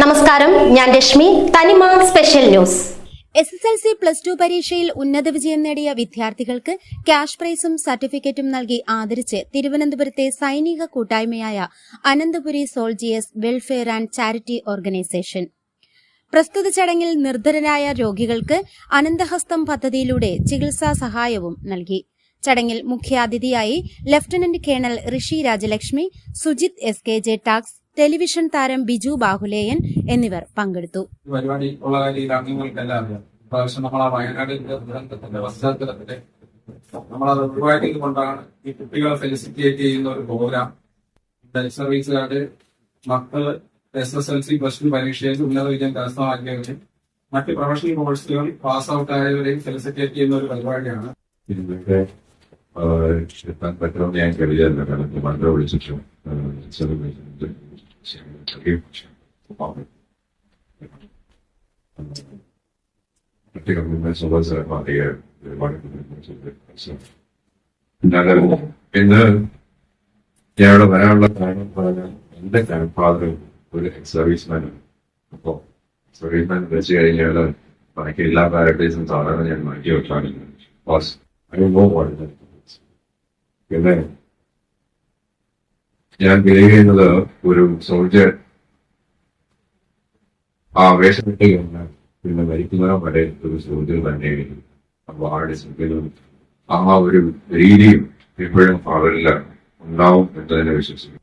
നമസ്കാരം ഞാൻ Reshmi. Thanima special news. S S L C plus two പരീക്ഷയിൽ ഉന്നത വിജയം നേടിയ വിദ്യാർത്ഥികൾക്ക് ക്യാഷ് പ്രൈസും സർട്ടിഫിക്കറ്റും നൽകി ആദരിച്ച് തിരുവനന്തപുരത്തെ സൈനിക കൂട്ടായ്മയായ Ananthapuri soldiers welfare and charity organisation. പ്രസ്തുത ചടങ്ങിൽ നിർധനരായ രോഗികൾക്ക് അനന്തഹസ്തം പദ്ധതിയിലൂടെ ചികിത്സാ സഹായവും നൽകി. ചടങ്ങിൽ മുഖ്യാതിഥിയായി lieutenant colonel Rishi Rajalakshmi Sujith S K J tax television താരം ബിജു ബാഹുലേയൻ എന്നിവർ പങ്കെടുത്തു. പരിപാടി ഉള്ള കാര്യം അംഗങ്ങൾക്കെല്ലാം അറിയാം. പ്രാവശ്യം നമ്മൾ ആ വയനാട് ദുരന്തത്തിന്റെ പശ്ചാത്തലത്തിൽ നമ്മളത് ഒഴിവാക്കിയത് കൊണ്ടാണ് ഈ കുട്ടികളെ ഫെലിസിറ്റേറ്റ് ചെയ്യുന്ന ഒരു പ്രോഗ്രാം. സർവീസുകാര് മക്കൾ S S L C plus two പരീക്ഷയിൽ ഉന്നത വിജയം കരസ്ഥമാക്കിയവരെയും മറ്റ് പ്രൊഫഷണൽ കോഴ്സുകൾ പാസ് ഔട്ട് ആയവരെയും ഫെലിസിറ്റേറ്റ് ചെയ്യുന്ന ഒരു പരിപാടിയാണ്. എത്താൻ പറ്റുമെന്ന് ഞാൻ കരുതിയല്ല കാരണം വളരെ വിളിച്ചിട്ടും സെലിബ്രേഷൻ മറ്റു കമ്മ്യൂണിറ്റി സ്വഭാവമായ ഒരുപാട് എന്നാലും ഇന്ന് ഞാൻ ഇവിടെ വരാനുള്ള കാരണം പറഞ്ഞാൽ എന്റെ ഗ്രാൻഡ് ഫാദർ ഒരു സർവീസ്മാനാണ് അപ്പോ സർവീസ്മാൻ വെച്ച് കഴിഞ്ഞാൽ ബാക്കി എല്ലാ പാരഡൈസും സാധാരണ ഞാൻ മാറ്റി വെക്കാറുണ്ട് ബോസ് ഐ നോ വാട്ട് പിന്നെ ഞാൻ ബിലീവ് ചെയ്യുന്നത് ഒരു സോൾജർ ആ വേഷം പിന്നെ മരിക്കുന്നവരെ വരെ ഒരു സോൾജർ തന്നെയായിരുന്നു അപ്പൊ ആ ഡിസിപ്ലിനും ആ ഒരു രീതിയും ഇപ്പോഴും അവരിൽ ഉണ്ടാവും എന്ന് തന്നെ വിശ്വസിക്കുന്നു.